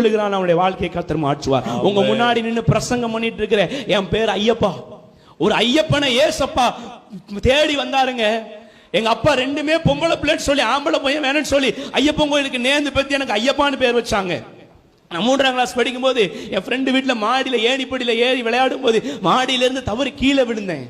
சொல்லுகிறான் அவனுடைய வாழ்க்கையை கத்தர் மாற்றுவார். உங்க முன்னாடி நின்னு பிரசங்கம் பண்ணிட்டு இருக்கிற என் பேர் ஐயப்பா. ஒரு ஐயப்பனை ஏசப்பா தேடி வந்தாருங்க. எங்க அப்பா ரெண்டுமே பொம்பளை பிள்ளைன்னு சொல்லி ஆம்பளை பையன் வேணும்னு சொல்லி ஐயப்பன் கோயிலுக்கு நேர்ந்து பத்தி எனக்கு ஐயப்பான்னு பேர் வச்சாங்க. நான் மூன்றாம் கிளாஸ் படிக்கும்போது என் ஃப்ரெண்டு வீட்டில் மாடியில் ஏணிப்படியில் ஏறி விளையாடும் போது மாடியிலேருந்து தவறி கீழே விழுந்தேன்.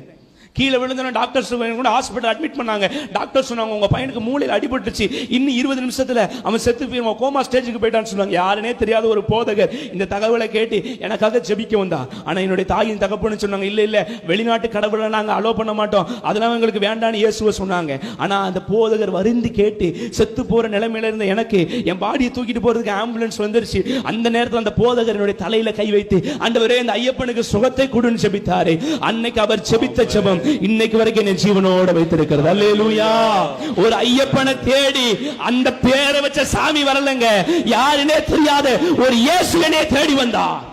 கீழே விழுந்தன டாக்டர்ஸ் கூட ஹாஸ்பிட்டல் அட்மிட் பண்ணாங்க. டாக்டர் சொன்னாங்க உங்க பையனுக்கு மூளையில் அடிபட்டுச்சு இன்னும் இருபது நிமிஷத்தில் அவன் செத்து போயிருவான் கோமா ஸ்டேஜுக்கு போயிட்டான்னு சொன்னாங்க. யாருனே தெரியாத ஒரு போதகர் இந்த தகவலை கேட்டு எனக்காக ஜெபிக்க வந்தா ஆனால் என்னுடைய தாயின் தகப்பன்னு சொன்னாங்க இல்லை இல்லை வெளிநாட்டு கடவுளை நாங்கள் அலோ பண்ண மாட்டோம். அதெல்லாம் எங்களுக்கு வேண்டான்னு இயேசுவை சொன்னாங்க. ஆனால் அந்த போதகர் வருந்தி கேட்டு செத்து போகிற நிலைமையில இருந்த எனக்கு என் பாடியை தூக்கிட்டு போகிறதுக்கு ஆம்புலன்ஸ் வந்துருச்சு. அந்த நேரத்தில் அந்த போதகர் என்னுடைய தலையில் கை வைத்து ஆண்டவரே அந்த ஐயப்பனுக்கு சுகத்தை கொடுன்னு ஜெபித்தாரு. அன்னைக்கு அவர் ஜெபித்த ஜெபம். இன்னைக்கு வரைக்கும் என் ஜீவனோட வைத்திருக்கிறது. அல்லேலூயா. ஒரு ஐயப்பனை தேடி அந்த பேரை வச்ச சாமி வரலங்க. யாருனே தெரியாத ஒரு இயேசுவனே தேடி வந்தா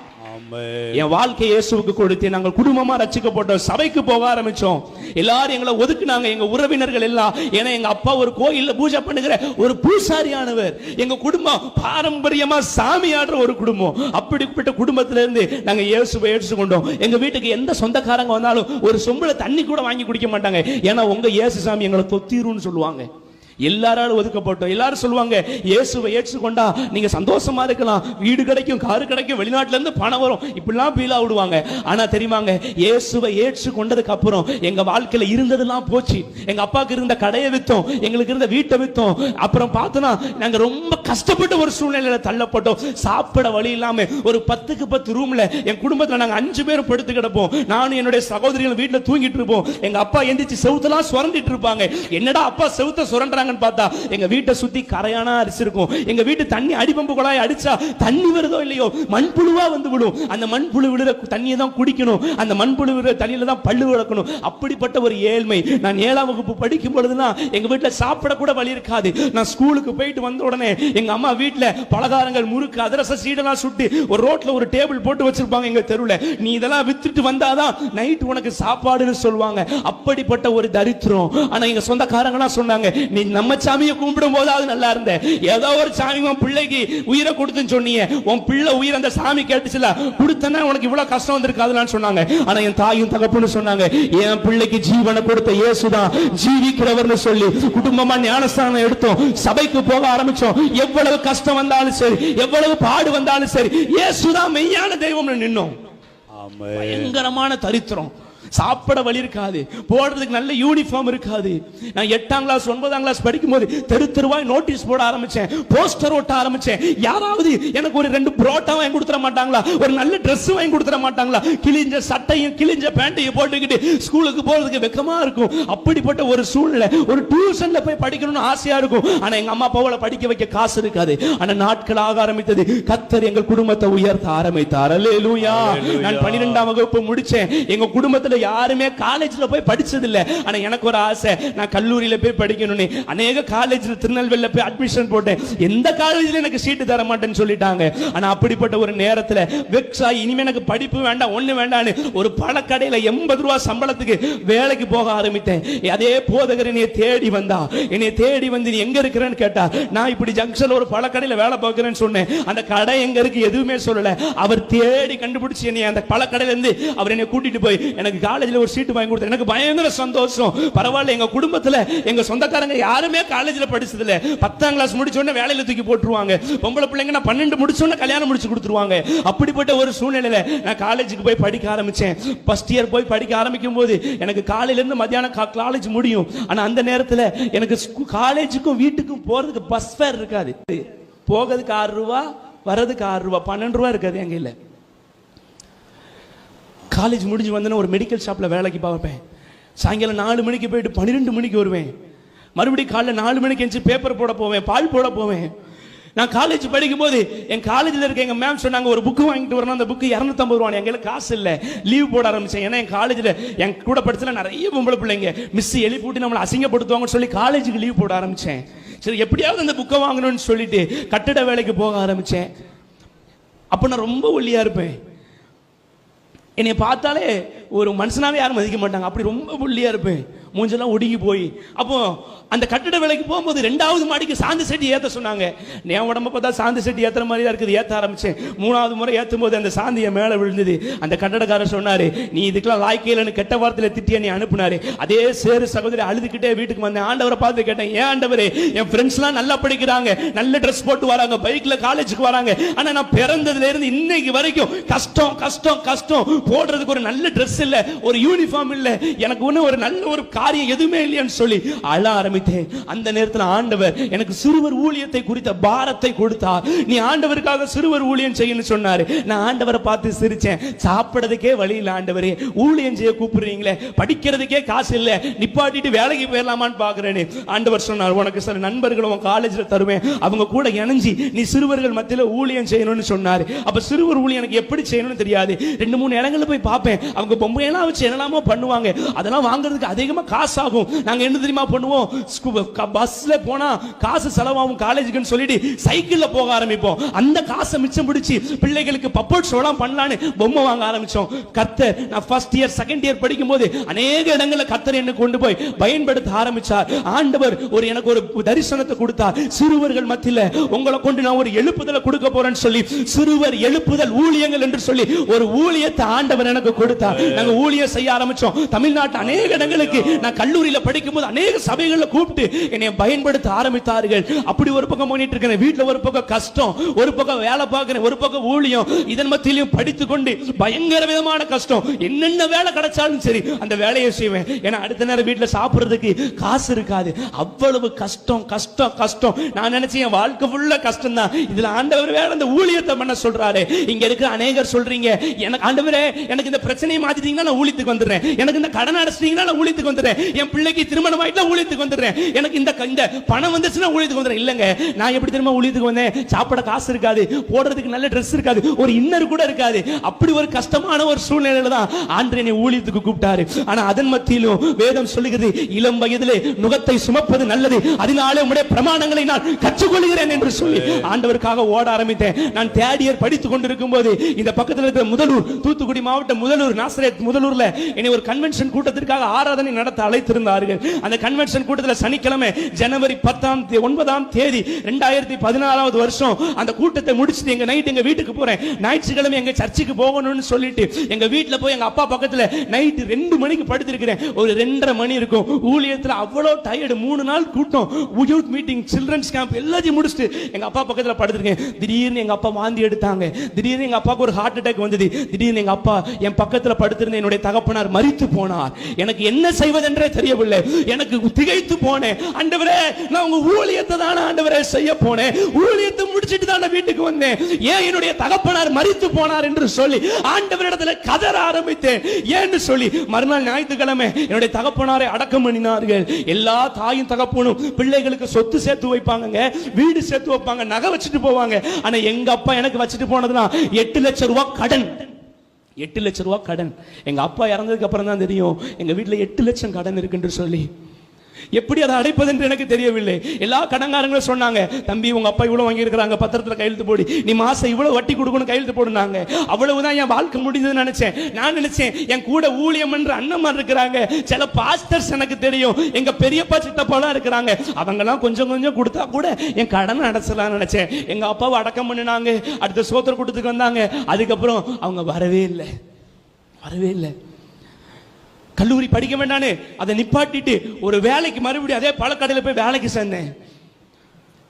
என் வாழ்க்கை இயேசுவுக்கு கொடுத்து நாங்கள் குடும்பமா ரச்சிக்கப்பட்டோம் சபைக்கு போக ஆரம்பிச்சோம். எல்லாரும் எங்களை ஒதுக்குனாங்க. எங்க உறவினர்கள் எல்லாம். ஏன்னா எங்க அப்பா ஒரு கோயில்ல பூஜை பண்ணுகிற ஒரு பூசாரியானவர். எங்க குடும்பம் பாரம்பரியமா சாமி ஆடுற ஒரு குடும்பம். அப்படிப்பட்ட குடும்பத்துல இருந்து நாங்க இயேசுவை ஏற்றுக்கொண்டோம். எங்க வீட்டுக்கு எந்த சொந்தக்காரங்க வந்தாலும் ஒரு சொம்புல தண்ணி கூட வாங்கி குடிக்க மாட்டாங்க. ஏன்னா உங்க இயேசு சாமி எங்களை தொத்திருன்னு சொல்லுவாங்க. எல்லாராலும் ஒதுக்கப்பட்டோம். எல்லாரும் சொல்லுவாங்க இயேசுவை ஏற்றுக்கொண்டா நீங்க சந்தோஷமா இருக்கலாம். வீடு கிடைக்கும் காரு கிடைக்கும் வெளிநாட்டுல இருந்து பணம் வரும். இப்படிலாம் பீலா விடுவாங்க. ஆனா தெரியுமாங்க இயேசுவை ஏற்றுக்கொண்டதுக்கு அப்புறம் எங்க வாழ்க்கையில இருந்ததெல்லாம் போச்சு. எங்க அப்பாவுக்கு இருந்த கடையை வித்தோம் எங்களுக்கு இருந்த வீட்டை வித்தோம். அப்புறம் பார்த்தோன்னா நாங்க ரொம்ப கஷ்டப்பட்ட ஒரு சூழ்நிலையில தள்ளப்பட்டோம். சாப்பிட வழி இல்லாம ஒரு பத்துக்கு பத்து ரூம்ல என் குடும்பத்துல நாங்க அஞ்சு பேரும் படுத்து கிடப்போம். நானும் என்னுடைய சகோதரிகள் வீட்டுல தூங்கிட்டு இருப்போம். எங்க அப்பா எந்திரிச்சு செவுத்தெல்லாம் சுரண்டிட்டு இருப்பாங்க. என்னடா அப்பா செவுத்த சுரண்டுறாங்கன்னு பார்த்தா எங்க வீட்டை சுத்தி கரையானா அரிசி இருக்கும். எங்க வீட்டு தண்ணி அடிபம்பு குழாய் அடிச்சா தண்ணி வருதோ இல்லையோ மண்புழுவா வந்து விடும் அந்த மண்புழு விடுற தண்ணியை தான் குடிக்கணும். அந்த மண்புழு விடுற தண்ணியில தான் பல்லு விளக்கணும். அப்படிப்பட்ட ஒரு ஏழ்மை. நான் ஏழாம் வகுப்பு படிக்கும் பொழுதுதான் எங்க வீட்டுல சாப்பிட கூட வழி இருக்காது. நான் ஸ்கூலுக்கு போயிட்டு வந்த உடனே எங்க அம்மா வீட்டுல பலகாரங்கள் முறுக்கு அதிரச சீடெல்லாம் சுட்டு ஒரு ரோட்ல ஒரு டேபிள் போட்டு வச்சிருப்பாங்க எங்க தெருவில். நீ இதெல்லாம் வித்துட்டு வந்தாதான் நைட் உனக்கு சாப்பாடுன்னு சொல்லுவாங்க. அப்படிப்பட்ட ஒரு தரித்திரம். ஆனா எங்க சொந்தக்காரங்களாம் சொன்னாங்க நீ நம்ம சாமியை கும்பிடும் போதாவது நல்லா இருந்த. ஏதோ ஒரு சாமி உன் பிள்ளைக்கு உயிரை கொடுத்துன்னு சொன்னீங்க. உன் பிள்ளை உயிர் அந்த சாமி கேட்டுச்சுல கொடுத்தனா உனக்கு இவ்வளவு கஷ்டம் வந்திருக்காதுலான்னு சொன்னாங்க. ஆனா என் தாயும் தகப்புன்னு சொன்னாங்க என் பிள்ளைக்கு ஜீவனை கொடுத்த இயேசுதான் ஜீவிக்கிறவர்னு சொல்லி. குடும்பமா ஞானஸ்தானம் எடுத்தோம். சபைக்கு போக ஆரம்பிச்சோம். எவ்வளவு கஷ்டம் வந்தாலும் சரி எவ்வளவு பாடு வந்தாலும் சரி இயேசுதான் மெய்யான தெய்வம்னு நின்னோம். பயங்கரமான தரித்திரம். சாப்பிட வழி இருக்காது. போடுறதுக்கு நல்ல யூனிஃபார்ம் இருக்காது. நான் எட்டாம் கிளாஸ் ஒன்பதாம் கிளாஸ் படிக்கும்போது தெரு தெருவாய் நோட்டீஸ் போட ஆரம்பிச்சேன். போஸ்டர் ஒட்ட ஆரம்பிச்சேன். யாராவது எனக்கு ஒரு ரெண்டு புரோட்டா வாங்கி கொடுத்துட மாட்டாங்களா? ஒரு நல்ல Dress வாங்கி கொடுத்துட மாட்டாங்களா? கிழிஞ்ச சட்டையும் கிழிஞ்ச பேண்ட்டையும் போட்டுக்கிட்டு ஸ்கூலுக்கு போறதுக்கு வெக்கமா இருக்கும். அப்படிப்பட்ட ஒரு சூழ்நிலை. ஒரு டியூஷன்ல போய் படிக்கணும்னு ஆசையா இருக்கும். ஆனா எங்க அம்மா அப்பாவோட படிக்க வைக்க காசு இருக்காது. ஆனா நாட்கள் ஆக ஆரம்பித்தது. கத்தர் எங்கள் குடும்பத்தை உயர்த்த ஆரம்பித்தார். நான் பன்னிரெண்டாம் வகுப்பு முடிச்சேன். எங்க குடும்பத்துல யாருமே காலேஜில் போய் படிச்சது ஆனால் எனக்கு ஒரு ஆசை. நான் கல்லூரியில் போய் படிக்கணும்னு. அநேக காலேஜில் திருநெல்வேலியில் போய் அட்மிஷன் போட்டேன். எந்த காலேஜில் எனக்கு சீட்டு தர மாட்டேன்னு சொல்லிட்டாங்க. ஆனால் அப்படிப்பட்ட ஒரு நேரத்தில் வெக்ஸ் ஆகி இனிமே எனக்கு படிப்பு வேண்டாம் ஒன்று வேண்டான்னு ஒரு பழக்கடையில் எண்பது ரூபா சம்பளத்துக்கு வேலைக்கு போக ஆரம்பித்தேன். அதே போதகர் என்னை தேடி வந்தா. என்னை தேடி வந்து நீ எங்கே இருக்கிறேன்னு கேட்டா நான் இப்படி ஜங்ஷனில் ஒரு பழக்கடையில் வேலை பார்க்குறேன்னு சொன்னேன். அந்த கடை எங்கே இருக்கு எதுவுமே சொல்லலை. அவர் தேடி கண்டுபிடிச்சி என்னை அந்த பழக்கடையிலேருந்து அவர் என்னை கூட்டிட்டு போய் எனக்கு காலேஜில் ஒரு சீட்டு வாங்கி கொடுத்தேன். எனக்கு பயங்கர சந்தோஷம். பரவாயில்ல எங்கள் குடும்பத்தில் எங்கள் சொந்தக்காரங்க யாருமே காலேஜில் படிச்சதில்ல. பத்தாம் கிளாஸ் முடிச்சோடனே வேலையில் தூக்கி போட்டுருவாங்க. பொம்பளை பிள்ளைங்க நான் பன்னெண்டு முடிச்சோடனே கல்யாணம் முடிச்சு கொடுத்துருவாங்க. அப்படிப்பட்ட ஒரு சூழ்நிலையில் நான் காலேஜுக்கு போய் படிக்க ஆரம்பித்தேன் ஃபஸ்ட் இயர் போய் படிக்க ஆரம்பிக்கும் போது எனக்கு காலையிலேருந்து மத்தியானம் காலேஜ் முடியும். ஆனால் அந்த நேரத்தில் எனக்கு காலேஜுக்கும் வீட்டுக்கும் போகிறதுக்கு பஸ் ஃபேர் இருக்காது. போகிறதுக்கு ஆறு ரூபா வர்றதுக்கு ஆறு ரூபா பன்னெண்டு ரூபா இருக்காது எங்கள் இல்லை. காலேஜ் முடிஞ்சு வந்தேன்னா ஒரு மெடிக்கல் ஷாப்பில் வேலைக்கு பார்ப்பேன் சாயங்காலம் நாலு மணிக்கு போயிட்டு பன்னிரெண்டு மணிக்கு வருவேன். மறுபடியும் காலைல நாலு மணிக்கு எழுந்து பேப்பர் போட போவேன் பால் போட போவேன். நான் காலேஜ் படிக்கும் போது என் காலேஜில் இருக்க எங்கள் மேம் சொன்னாங்க ஒரு புக்கு வாங்கிட்டு வரணும். அந்த புக்கு இரநூத்தம்பது ரூபா எங்களுக்கு காசு இல்லை. லீவ் போட ஆரம்பிச்சேன். ஏன்னா என் காலேஜில் என் கூட படிச்சல நிறைய பொம்பளை பிள்ளைங்க. மிஸ் எழுப்பி போட்டு நம்மளை அசிங்கப்படுத்துவாங்கன்னு சொல்லி காலேஜுக்கு லீவ் போட ஆரம்பித்தேன் சரி எப்படியாவது அந்த புக்கை வாங்கணும்னு சொல்லிட்டு கட்டிட வேலைக்கு போக ஆரம்பித்தேன் அப்போ நான் ரொம்ப ஒல்லியாக இருப்பேன். என்னை பார்த்தாலே ஒரு மனுஷனாவே யாரும் மதிக்க மாட்டாங்க. அப்படி ரொம்ப புள்ளியா இருப்பேன். மூஞ்செல்லாம் ஒடுங்கி போய். அப்போ அந்த கட்டிட விலைக்கு போகும்போது ரெண்டாவது மாடிக்கு சாந்து செட்டி ஏற்ற சொன்னாங்க. என் உடம்ப பார்த்தா சாந்து செட்டி ஏத்துற மாதிரி தான் இருக்குது. ஏற்ற ஆரம்பிச்சேன். மூணாவது முறை ஏற்றும் போது அந்த சாந்தி என் மேல விழுந்தது. அந்த கட்டடக்காரர் சொன்னாரு நீ இதுக்கெல்லாம் லாய்க்கையிலன்னு கெட்ட வார்த்தையில் திட்டிய நீ அனுப்புனாரு. அதே சேரு சகோதரி அழுதுகிட்டே வீட்டுக்கு வந்தேன். ஆண்டவரை பார்த்து கேட்டேன் ஏன் ஆண்டவரே என் ஃப்ரெண்ட்ஸ்லாம் நல்லா படிக்கிறாங்க. நல்ல ட்ரெஸ் போட்டு வராங்க. பைக்ல காலேஜுக்கு வராங்க. ஆனா நான் பிறந்ததுல இருந்து இன்னைக்கு வரைக்கும் கஷ்டம் கஷ்டம் கஷ்டம். போடுறதுக்கு ஒரு நல்ல ட்ரெஸ் இல்லை ஒரு யூனிஃபார்ம் இல்லை. எனக்கு ஒன்று ஒரு நல்ல ஒரு காரியம் எதுவுமே இல்லையான்னு சொல்லி அழ ஆரம்பித்தேன். அந்த நேரத்துல ஆண்டவர் எனக்கு சிறுவர் ஊழியத்தை குறித்த பாரத்தை கொடுத்தார் நீ ஆண்டவருக்காக சிறுவர் ஊழியம் செய்யணும்னு சொன்னாரு. நான் ஆண்டவரை பார்த்து சிரிச்சேன். சாப்பிடறதுக்கே வழி இல்ல ஆண்டவரே. ஊழியம் செய்ய கூப்பிடுறீங்களே. படிக்கிறதுக்கே காசு இல்லை. நிப்பாட்டிட்டு வேலைக்கு போயிடலாமான்னு பார்க்குறேன்னு. ஆண்டவர் சொன்னார் உனக்கு சில நண்பர்கள் உன் காலேஜ்ல தருவேன். அவங்க கூட இணைஞ்சி நீ சிறுவர்கள் மத்தியில ஊழியம் செய்யணும்னு சொன்னாரு. அப்ப சிறுவர் ஊழியம் எனக்கு எப்படி செய்யணும்னு தெரியாது. ரெண்டு மூணு இடங்களில் போய் பார்ப்பேன். அவங்க பொம்மையெல்லாம் வச்சு என்னெல்லாமோ பண்ணுவாங்க. அதெல்லாம் வாங்குறதுக்கு அதிகமாக காசு ஆகும் நாங்க என்ன தெரியுமா பண்ணுவோம்? பஸ்ல போனா காசு செலவாகும் காலேஜுக்குன்னு சொல்லிட்டு சைக்கிள்ல போக ஆரம்பிப்போம். அந்த காசை மிச்சம் பிடிச்சி பிள்ளைகளுக்கு பப்போட் ஷோலாம் பண்ணலான்னு பொம்மை வாங்க ஆரம்பிச்சோம். கத்தர் நான் ஃபர்ஸ்ட் இயர் செகண்ட் இயர் படிக்கும் போது அநேக இடங்களில் கத்தர் என்ன கொண்டு போய் பயன்படுத்த ஆரம்பிச்சார். ஆண்டவர் ஒரு எனக்கு ஒரு தரிசனத்தை கொடுத்தார். சிறுவர்கள் மத்தியில உங்களை கொண்டு நான் ஒரு எழுப்புதலை கொடுக்க போறேன்னு சொல்லி சிறுவர் எழுப்புதல் ஊழியங்கள் என்று சொல்லி ஒரு ஊழியத்தை ஆண்டவர் எனக்கு கொடுத்தார். நாங்க ஊழியம் செய்ய ஆரம்பிச்சோம். தமிழ்நாட்டு அநேக இடங்களுக்கு நான் கல்லூரியில படிக்கும் போது அநேக சபைகளில் கூப்பிட்டு என்னை பயன்படுத்த ஆரம்பித்தார்கள். அப்படி ஒரு பக்கம் பண்ணிட்டு இருக்கிறேன். வீட்டுல ஒரு பக்கம் கஷ்டம் ஒரு பக்கம் வேலை பார்க்கிறேன் ஒரு பக்கம் ஊழியம். இதன் மத்தியிலையும் படித்து கொண்டு பயங்கர விதமான கஷ்டம். என்னென்ன வேலை கிடைச்சாலும் சரி அந்த வேலையை செய்வேன். ஏன்னா அடுத்த நேரம் வீட்டுல சாப்பிடுறதுக்கு காசு இருக்காது. அவ்வளவு கஷ்டம் கஷ்டம் கஷ்டம். நான் நினைச்சேன் என் வாழ்க்கை ஃபுல்லாக கஷ்டம் தான் இதுல ஆண்டவர் வேற அந்த ஊழியத்தை பண்ண சொல்றாரு. இங்க இருக்கிற அநேகர் சொல்றீங்க எனக்கு ஆண்டவரே எனக்கு இந்த பிரச்சனையை மாத்திட்டீங்கன்னா நான் ஊழியத்துக்கு வந்துடுறேன். எனக்கு இந்த கடன் அடைச்சிட்டீங்கன்னா நான் ஊழியத்துக்கு வந்துடுறேன். வந்துடுறேன். என் பிள்ளைக்கு திருமணம் ஆயிட்டா ஊழியத்துக்கு வந்துடுறேன். எனக்கு இந்த இந்த பணம் வந்துச்சுன்னா ஊழியத்துக்கு வந்துடுறேன். இல்லைங்க நான் எப்படி திரும்ப ஊழியத்துக்கு வந்தேன்? சாப்பிட காசு இருக்காது போடுறதுக்கு நல்ல ட்ரெஸ் இருக்காது ஒரு இன்னர் கூட இருக்காது. அப்படி ஒரு கஷ்டமான ஒரு சூழ்நிலையில தான் ஆண்டு என்னை ஊழியத்துக்கு கூப்பிட்டாரு. ஆனா அதன் மத்தியிலும் வேதம் சொல்லுகிறது இளம் வயதிலே நுகத்தை சுமப்பது நல்லது. அதனாலே உடைய பிரமாணங்களை நான் கற்றுக்கொள்கிறேன் என்று சொல்லி ஆண்டவருக்காக ஓட ஆரம்பித்தேன். நான் தேர்ட் இயர் படித்துக் கொண்டிருக்கும் போது இந்த பக்கத்தில் இருக்கிற முதலூர் தூத்துக்குடி மாவட்டம் முதலூர் நாசரேத் முதலூர்ல என்னை ஒரு கன்வென்ஷன் கூட்டத்திற்காக ஆராதனை நடத்த அழைத்திருந்தார்கள். அந்த கன்வென்ஷன் கூட்டத்தில் சனிக்கிழமை ஜனவரி பத்தாம் ஒன்பதாம் தேதி ரெண்டாயிரத்தி பதினாறாவது வருஷம் அந்த கூட்டத்தை முடிச்சுட்டு எங்க நைட் எங்க வீட்டுக்கு போறேன். ஞாயிற்றுக்கிழமை எங்க சர்ச்சுக்கு போகணும்னு சொல்லிட்டு எங்க வீட்டில் போய் எங்க அப்பா பக்கத்தில் நைட்டு ரெண்டு மணிக்கு படுத்திருக்கிறேன். ஒரு ரெண்டரை மணி இருக்கும். ஊழியத்தில் அவ்வளோ டயர்டு மூணு நாள் கூட்டம். யூத் மீட்டிங் சில்ட்ரன்ஸ் கேம்ப் எல்லாத்தையும் முடிச்சுட்டு எங்க அப்பா பக்கத்தில் படுத்திருக்கேன். திடீர்னு எங்க அப்பா வாந்தி எடுத்தாங்க. திடீர்னு எங்க அப்பாவுக்கு ஒரு ஹார்ட் அட்டாக் வந்தது. திடீர்னு எங்க அப்பா என் பக்கத்தில் படுத்திருந்த என்னுடைய தகப்பனார் மறித்து போனார். எனக்கு என்ன செய்வது என்றே தெரியவில்லை. எனக்கு திகைத்து போனேன். ஆண்டவரே நான் உங்க ஊழியத்தை தானே ஆண்டவரே செய்ய போனேன். ஊழியத்தை முடிச்சிட்டு தானே வீட்டுக்கு வந்தேன். ஏன் என்னுடைய தகப்பனார் மறித்து போனார் என்று சொல்லி ஆண்டவரிடத்துல கதற ஆரம்பித்தேன். ஏன்னு சொல்லி மறுநாள் ஞாயிற்றுக்கிழமை என்னுடைய தகப்பனாரை அடக்கம் பண்ணினார்கள். எல்லா தாயும் தகப்பனும் பிள்ளைகளுக்கு சொத்து சேர்த்து வைப்பாங்க வீடு சேர்த்து வைப்பாங்க நகை வச்சுட்டு போவாங்க. ஆனா எங்க அப்பா எனக்கு வச்சுட்டு போனதுனா எட்டு லட்சம் ரூபாய் கடன். எட்டு லட்சம் ரூபா கடன். எங்கள் அப்பா இறந்ததுக்கு அப்புறம் தான் தெரியும் எங்கள் வீட்டில் எட்டு லட்சம் கடன் இருக்குன்னு சொல்லி. எப்படி அதை அடைப்பது என்று எனக்கு தெரியவில்லை. எல்லா கடன்காரங்களும் சொன்னாங்க தம்பி உங்க அப்பா இவ்வளவு வாங்கி இருக்கிறாங்க பத்திரத்தில் கையெழுத்து போடு. நீ மாசம் இவ்வளவு வட்டி கொடுக்கணும் கையெழுத்து போடுனாங்க. அவ்வளவுதான் என் வாழ்க்கை முடிஞ்சதுன்னு நினைச்சேன். நான் நினைச்சேன் என் கூட ஊழியம் என்ற அண்ணன்மார் இருக்கிறாங்க. சில பாஸ்டர்ஸ் எனக்கு தெரியும். எங்க பெரியப்பா சித்தப்பாலாம் இருக்கிறாங்க. அவங்கெல்லாம் கொஞ்சம் கொஞ்சம் கொடுத்தா கூட என் கடன் அடைச்சலாம்னு நினைச்சேன். எங்க அப்பாவை அடக்கம் பண்ணினாங்க. அடுத்த சோத்திர கூட்டத்துக்கு வந்தாங்க. அதுக்கப்புறம் அவங்க வரவே இல்லை. வரவே இல்லை. கல்லூரி படிக்க வேண்டானே அதை நிப்பாட்டிட்டு ஒரு வேலைக்கு மறுபடியும் அதே பழக்கடையில் போய் வேலைக்கு சேர்ந்தேன்.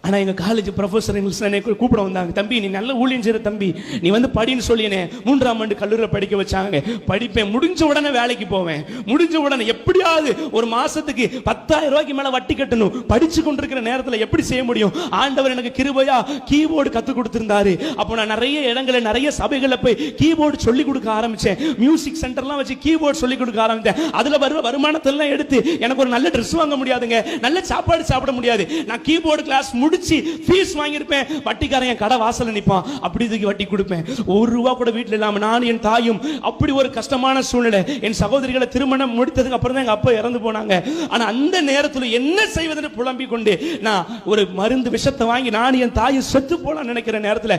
ஆனால் எங்க காலேஜ் ப்ரொஃபஸர் எங்களுக்கு கூப்பிட வந்தாங்க. தம்பி நீ நல்ல ஊழியம் செய்யற தம்பி. நீ வந்து படின்னு சொல்லினே மூன்றாம் ஆண்டு கல்லூரியில் படிக்க வச்சாங்க. படிப்பேன். முடிஞ்ச உடனே வேலைக்கு போவேன். முடிஞ்ச உடனே எப்படியாவது ஒரு மாசத்துக்கு பத்தாயிரம் ரூபாய்க்கு மேல வட்டி கட்டணும். படிச்சு கொண்டிருக்கிற நேரத்துல எப்படி செய்ய முடியும்? ஆண்டவர் எனக்கு கிருபையா கீபோர்டு கத்து கொடுத்துருந்தாரு. அப்போ நான் நிறைய இடங்களில் நிறைய சபைகளில் போய் கீபோர்டு சொல்லிக் கொடுக்க ஆரம்பிச்சேன். மியூசிக் சென்டர்லாம் வச்சு கீபோர்டு சொல்லிக் கொடுக்க ஆரம்பித்தேன். அதுல வர வருமானத்தெல்லாம் எடுத்து எனக்கு ஒரு நல்ல ட்ரெஸ் வாங்க முடியாதுங்க. நல்ல சாப்பாடு சாப்பிட முடியாது. நான் கீபோர்டு கிளாஸ் முடி முடிச்சு ஃபீஸ் வாங்கியிருப்பேன். வட்டிக்காரன் என் கடை வாசலில் நிற்பான் அப்படி தூக்கி வட்டி கொடுப்பேன். ஒரு ரூபா கூட வீட்டில் இல்லாமல் நான் என் தாயும் அப்படி ஒரு கஷ்டமான சூழ்நிலை. என் சகோதரிகளை திருமணம் முடித்ததுக்கு அப்புறம் தான் எங்கள் அப்பா இறந்து போனாங்க. ஆனால் அந்த நேரத்தில் என்ன செய்வதுன்னு புலம்பிக் கொண்டு நான் ஒரு மருந்து விஷத்தை வாங்கி நான் என் தாயும் செத்து போலாம் நினைக்கிற நேரத்தில்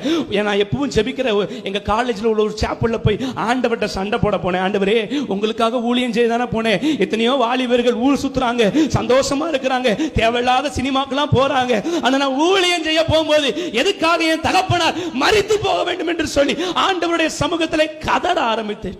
நான் எப்பவும் ஜெபிக்கிற எங்கள் காலேஜில் உள்ள ஒரு சாப்பிளில் போய் ஆண்டவர்கிட்ட சண்டை போட போனேன். ஆண்டவரே உங்களுக்காக ஊழியம் செய்ய தானே போனேன். எத்தனையோ வாலிபர்கள் ஊர் சுற்றுறாங்க சந்தோஷமா இருக்கிறாங்க தேவையில்லாத சினிமாக்கெல்லாம் போறாங்க. ஆனா நான் ஊழியம் செய்ய போகும்போது எதுக்காக என் தகப்பனார் மறித்து போக வேண்டும் என்று சொல்லி ஆண்டவருடைய சமூகத்திலே கதற ஆரம்பித்தேன்.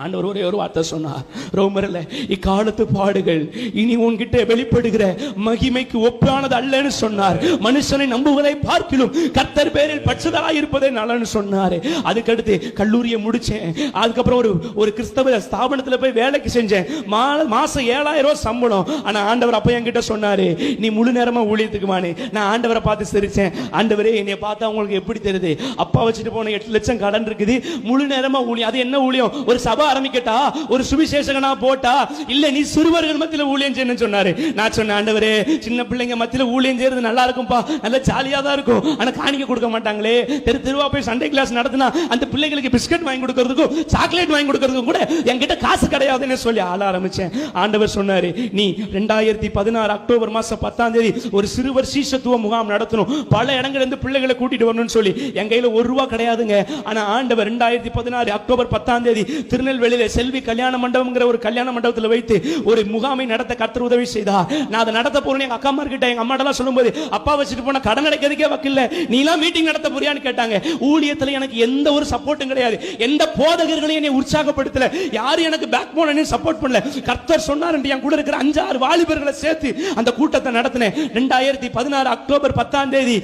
ஆண்டவர் ஒரே ஒரு வார்த்தை சொன்னார் ரோமரில் இக்காலத்து பாடுகள் இனி உன்கிட்ட வெளிப்படுகிற மகிமைக்கு ஒப்பானது அல்லன்னு சொன்னார். மனுஷனை நம்புவதை பார்க்கிலும் கர்த்தர் பேரில் பட்சதராக இருப்பதே நலன்னு சொன்னார். அதுக்கடுத்து கல்லூரியை முடிச்சேன். அதுக்கப்புறம் ஒரு ஒரு கிறிஸ்தவ ஸ்தாபனத்துல போய் வேலைக்கு செஞ்சேன். மா- மாசம் ஏழாயிரம் ரூபாய் சம்பளம். ஆனா ஆண்டவர் அப்ப என்கிட்ட சொன்னாரு நீ முழு நேரமா ஊழியத்துக்குமானே நான் ஆண்டவரை பார்த்து சிரிச்சேன். ஆண்டவரே என்னை பார்த்தா உங்களுக்கு எப்படி தெரியுது? அப்பா வச்சுட்டு போன எட்டு லட்சம் கடன் இருக்குது. முழு நேரமா ஊழியம் அது என்ன ஊழியம்? ஒரு சபா ஆரம்பிக்கட்டா? ஒரு சுவிசேஷகனா போட்டா? இல்ல நீ சிறுவர்கள் மத்தியில ஊழியம் செய்யணும்னு சொன்னாரு. நான் சொன்னேன் ஆண்டவரே சின்ன பிள்ளைங்க மத்தியில ஊழியம் செய்யறது நல்லா இருக்கும்பா. நல்ல ஜாலியா தான் இருக்கும். ஆனா காணிக்க கொடுக்க மாட்டாங்களே. தெரு தெருவா போய் சண்டே கிளாஸ் நடத்தினா அந்த பிள்ளைங்களுக்கு பிஸ்கட் வாங்கி கொடுக்கறதுக்கும் சாக்லேட் வாங்கி கொடுக்கறதுக்கும் கூட என்கிட்ட காசு கிடையாதுன்னு சொல்லி ஆள ஆரம்பிச்சேன். ஆண்டவர் சொன்னாரு நீ ரெண்டாயிரத்தி பதினாறு அக்டோபர் மாசம் பத்தாம் தேதி ஒரு சிறுவர் சீசத்துவ முகாம் நடத்தணும். பல இடங்கள்ல இருந்து பிள்ளைகளை கூட்டிட்டு வரணும்னு சொல்லி. என் கையில ஒரு ரூபா கிடையாதுங்க. ஆனா ஆண்டவர் ரெண்டாயிரத்தி பதினாறு அக்டோபர் பத்தாம் தேதி திருநெல்வேலியில செல்வி கல்யாண மண்டபம்ங்கிற ஒரு கல்யாண மண்டபத்தில் வைத்து ஒரு முகாமை நடத்த கர்த்தர் உதவி செய்தா நான் அதை நடத்த போறேன் எங்க அக்கா கிட்ட எங்க அம்மாட்டெல்லாம் சொல்லும்போது அப்பா வச்சுட்டு போன கடன் அடைக்கிறதுக்கே வக்கில்ல நீலாம் மீட்டிங் நடத்த போறியான்னு கேட்டாங்க. ஊழியத்தில் எனக்கு எந்த ஒரு சப்போர்ட்டும் கிடையாது. எந்த போதகர்களையும் என்னை உற்சாகப்படுத்தல. யாரும் எனக்கு பேக் போன சப்போர்ட் பண்ணல. கர்த்தர் சொன்னார் என்று என் கூட இருக்கிற அஞ்சாறு வாலிபர்களை சேர்த்து அந்த கூட்டத்தை நடத்தினேன். ரெண்டாயிரத்தி பதினாறு அக்டோபர் பத்தாம் தேதி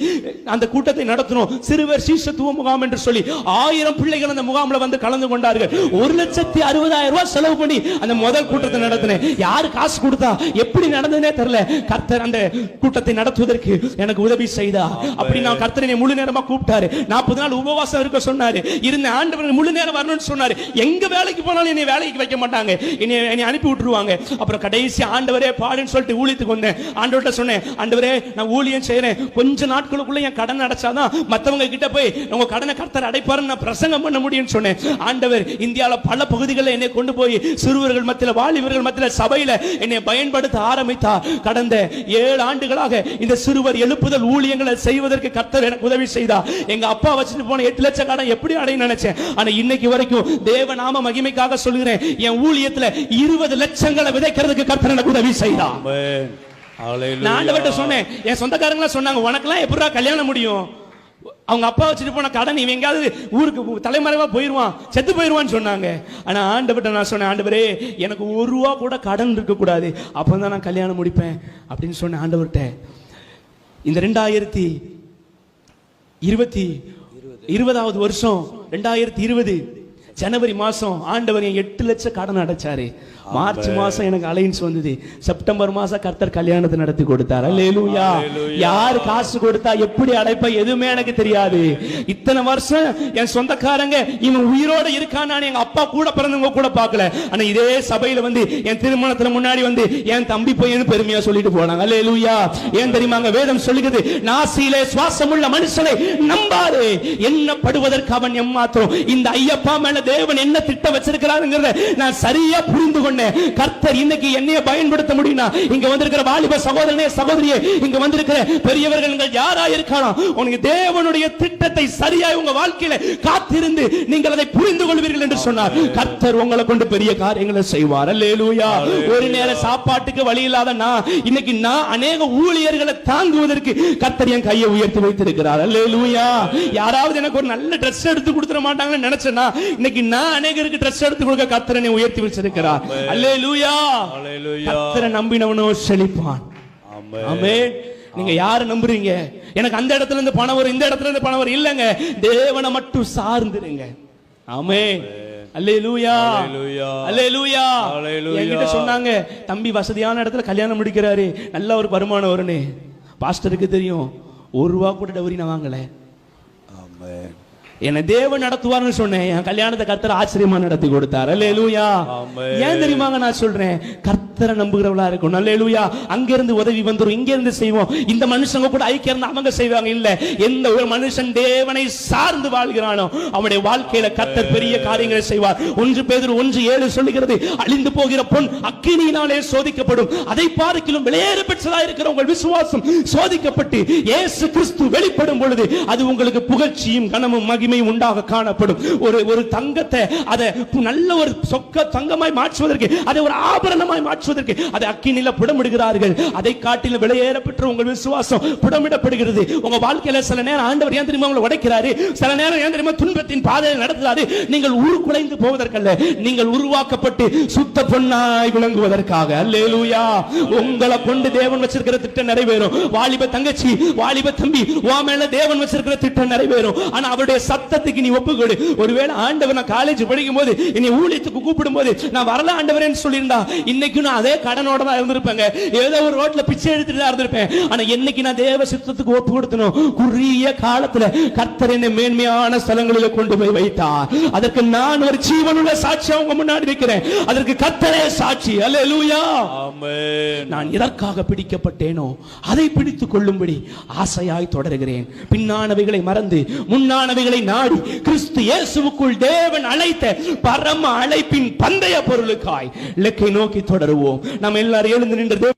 அந்த கூட்டத்தை நடத்தினோம். சிறுவர் சீசத்துவ முகாம் என்று சொல்லி ஆயிரம் பிள்ளைகள் அந்த முகாமில் வந்து கலந்து கொண்டார்கள். ஒரு லட்சம் லட்சத்தி அறுபதாயிரம் ரூபாய் செலவு பண்ணி அந்த முதல் கூட்டத்தை நடத்தினேன். யாரு காசு கொடுத்தா எப்படி நடந்ததுனே தெரியல. கர்த்தர் அந்த கூட்டத்தை நடத்துவதற்கு எனக்கு உதவி செய்தா. அப்படி நான் கர்த்தரை என்னை முழு நேரமா கூப்பிட்டாரு. நாற்பது நாள் உபவாசம் இருக்க சொன்னாரு. இருந்த ஆண்டவர் முழு நேரம் வரணும்னு சொன்னாரு. எங்க வேலைக்கு போனாலும் என்னை வேலைக்கு வைக்க மாட்டாங்க. என்னை என்னை அனுப்பி விட்டுருவாங்க. அப்புறம் கடைசி ஆண்டவரே பாடுன்னு சொல்லிட்டு ஊழியத்துக்கு வந்தேன். ஆண்டவர்கிட்ட சொன்னேன் ஆண்டவரே நான் ஊழியம் செய்யறேன் கொஞ்ச நாட்களுக்குள்ள என் கடன் அடைச்சாதான் மத்தவங்க கிட்ட போய் உங்க கடனை கர்த்தர் அடைப்பாருன்னு நான் பிரசங்கம் பண்ண முடியும்னு சொன்னேன். ஆண்டவர் இந்தியாவில் பல பகுதிகளில் என்னை கொண்டு போய் சிறுவர்கள் மத்தியில வாலிபர்கள் மத்தியில சபையில என்னை பயன்படுத்த ஆரம்பித்தார் கடந்த ஏழு ஆண்டுகளாக இந்த சிறுவர் எழுப்புதல் ஊழியங்களை செய்வதற்கு கர்த்தர் எனக்கு உதவி செய்தார் எங்க அப்பா வச்சுட்டு போன எட்டு லட்சம் கடன் எப்படி அடைய நினைச்சேன் ஆனா இன்னைக்கு வரைக்கும் தேவ நாம மகிமைக்காக சொல்கிறேன் என் ஊழியத்துல இருபது லட்சங்களை விதைக்கிறதுக்கு கர்த்தர் எனக்கு உதவி செய்தார். நான். சொன்னேன் என் சொந்தக்காரங்க சொன்னாங்க உனக்கெல்லாம் எப்படிடா கல்யாணம் முடியும் அவங்க அப்பா வச்சுட்டு போன கடன் இவன் எங்கேயாவது ஊருக்கு தலைமறைவா போயிருவான் செத்து போயிருவான்னு சொன்னாங்க. ஆனா ஆண்டவர்கிட்ட நான் சொன்னேன் ஆண்டவரே எனக்கு ஒரு ரூபா கூட கடன் இருக்க கூடாது அப்பதான் நான் கல்யாணம் முடிப்பேன் அப்படின்னு சொன்னேன் ஆண்டவர்கிட்ட. இந்த ரெண்டாயிரத்தி இருபத்தி இருபதாவது வருஷம் ரெண்டாயிரத்தி இருபது ஜனவரி மாசம் ஆண்டவர் என் எட்டு லட்சம் கடன் அடைச்சாரு. மார்ச் மாசம் எனக்கு அலைன்ஸ் வந்தது. செப்டம்பர் மாசம் கர்த்தர் கல்யாணத்தை நடத்தி கொடுத்தார். Hallelujah. யார் காசு கொடுத்தா எப்படி அடைப்ப எதுவுமே எனக்கு தெரியாது. இத்தனை வருஷம் என் சொந்தக்காரங்க இவன் உயிரோட இருக்கான்னு எங்க அப்பா கூட பிறந்தவங்க கூட பார்க்கல. ஆனா இதே சபையில வந்து என் திருமணத்துல முன்னாடி வந்து என் தம்பி பையனு பெருமையா சொல்லிட்டு போனாங்க. அல்லேலூயா ஏன் தெரியுமாங்க வேதம் சொல்லுகிறது நாசியிலே சுவாசமுள்ள மனுஷனை நம்பாது. எண்ணப்படுவதற்கு அவன் எம்மாத்திரம்? இந்த ஐயப்பா மேல தேவன் என்ன திட்டம் வச்சிருக்கிறாருங்கிறத நான் சரியா புரிந்து கொண்டேன். கர்த்தர் இன்னைக்கு என்னைய பயன்படுத்த முடியும்னா இங்க வந்திருக்கிற வாலிப சகோதரனே சகோதரியே இங்க வந்திருக்கிற பெரியவர்கள் நீங்கள் யாரா இருக்கலாம் உனக்கு தேவனுடைய திட்டத்தை சரியாய் உங்க வாழ்க்கையில காத்திருந்து நீங்கள் அதை புரிந்து கொள்வீர்கள் என்று சொன்னார். கர்த்தர் உங்களை கொண்டு பெரிய காரியங்களை செய்வார். அல்லேலூயா. ஒரு நேர சாப்பாட்டுக்கு வழி இல்லாத நான் இன்னைக்கு நான் அநேக ஊழியர்களை தாங்குவதற்கு கர்த்தர் என் கையை உயர்த்தி வைத்திருக்கிறார். அல்லேலூயா. யாராவது எனக்கு ஒரு நல்ல Dress எடுத்து கொடுத்துட மாட்டாங்கன்னு நினைச்சேன்னா இன்னைக்கு நான் அநேகருக்கு Dress எடுத்து கொடுக்க கர்த்தர் என்னை உயர்த்தி வச்சிருக்கிறார். அல்லேலூயா. Hallelujah. கர்த்தரை நம்பினவனோ செழிப்பான். ஆமென். நீங்க யார நம்புறீங்க? எனக்கு அந்த இடத்துல இருந்து பணம் வரும் இந்த இடத்துல இருந்து பணம் வரும். இல்லங்க தேவனை மட்டும் சார்ந்துருங்க. ஆமென். அல்லேலூயா. அல்லேலூயா. என்கிட்ட சொன்னாங்க தம்பி வசதியான இடத்துல கல்யாணம் முடிக்கிறாரு. நல்ல ஒரு வருமானம் வரும்னு. பாஸ்டருக்கு தெரியும் ஒரு ரூபா கூட டவுரி நான் வாங்கல. Amen. என்னை தேவன் நடத்துவார்னு சொன்னேன். என் கல்யாணத்தை கர்த்தர் ஆச்சரியமா நடத்தி கொடுத்தார். அல்லேலூயா. ஏன் தெரியுமாங்க நான் சொல்றேன்? கர்த்தரை நம்புகிறவளா இருக்கும் அல்லேலூயா. அங்க இருந்து உதவி வந்துரும். இங்க இருந்து செய்வோம். இந்த மனுஷங்க கூட ஐக்கியம் இருந்து அவங்க செய்வாங்க. இல்ல எந்த ஒரு மனுஷன் தேவனை சார்ந்து வாழ்கிறானோ அவனுடைய வாழ்க்கையில கர்த்தர் பெரிய காரியங்களை செய்வார். ஒன்று பேதர் ஒன்று ஏழு சொல்லுகிறது. அழிந்து போகிற பொன் அக்கினியினாலே சோதிக்கப்படும். அதை பார்க்கிலும் வெளியேற பெற்றதா இருக்கிற உங்கள் விசுவாசம் சோதிக்கப்பட்டு இயேசு கிறிஸ்து வெளிப்படும் பொழுது அது உங்களுக்கு புகழ்ச்சியும் கனமும் மகிமை உண்டாக காணப்படும். ஒரு ஒரு தங்கத்தை அதை நல்ல ஒரு சொக்க தங்கமாய் மாற்றுவதற்கு அதை ஒரு ஆபரணமாய் மாற்றுவதற்கு அதை அக்கினில புடமிடுகிறார்கள். அதை காட்டில் விலையேறப்பெற்ற உங்கள் விசுவாசம் புடமிடப்படுகிறது. உங்க வாழ்க்கையில சில நேரம் ஆண்டவர் ஏன் தெரியுமா உங்களை உடைக்கிறாரு? சில நேரம் ஏன் தெரியுமா துன்பத்தின் பாதையில் நடத்துறாரு? நீங்கள் உருக்குலைந்து போவதற்கல்ல. நீங்கள் உருவாக்கப்பட்டு சுத்த பொன்னாய் விளங்குவதற்காக. அல்லேலூயா. உங்களை கொண்டு தேவன் வச்சிருக்கிற திட்டம் நிறைவேறும். வாலிப தங்கச்சி வாலிப தம்பி உன் மேல தேவன் வச்சிருக்கிற திட்டம் நிறைவேறும். ஆனா அவருடைய சத்தத்துக்கு நீ ஒப்புக்கொடு. ஒருவேளை ஆண்டவர் நான் காலேஜ் படிக்கும் போது என்னை ஊழியத்துக்கு கூப்பிடும் போது நான் வரல ஆண்டவரேன்னு சொல்லியிருந்தா இன்னைக்கு நான் அதே கடனோட தான் இருந்திருப்பேங்க. ஏதோ ஒரு ரோட்ல பிச்சை எடுத்துட்டு தான் இருந்திருப்பேன். ஆனா என்னைக்கு நான் தேவ சித்தத்துக்கு ஒப்பு கொடுத்தனும் குறுகிய காலத்துல கர்த்தர் என்னை மேன்மையான ஸ்தலங்களில கொண்டு போய் வைத்தார். அதற்கு நான் ஒரு ஜீவனுள்ள சாட்சியா உங்க முன்னாடி வைக்கிறேன் அதற்கு கர்த்தரே சாட்சி. அல்லேலூயா நான் எதற்காக பிடிக்கப்பட்டேனோ அதை பிடித்துக் கொள்ளும்படி ஆசையாய் தொடருகிறேன். பின்னானவைகளை மறந்து முன்னானவைகளை நாடி கிறிஸ்து இயேசுவுக்குள் தேவன் அழைத்த பரம அழைப்பின் பந்தய பொருளுக்காய். இலக்கை நோக்கி தொடருவோம். நாம் எல்லாரும் எழுந்து நின்று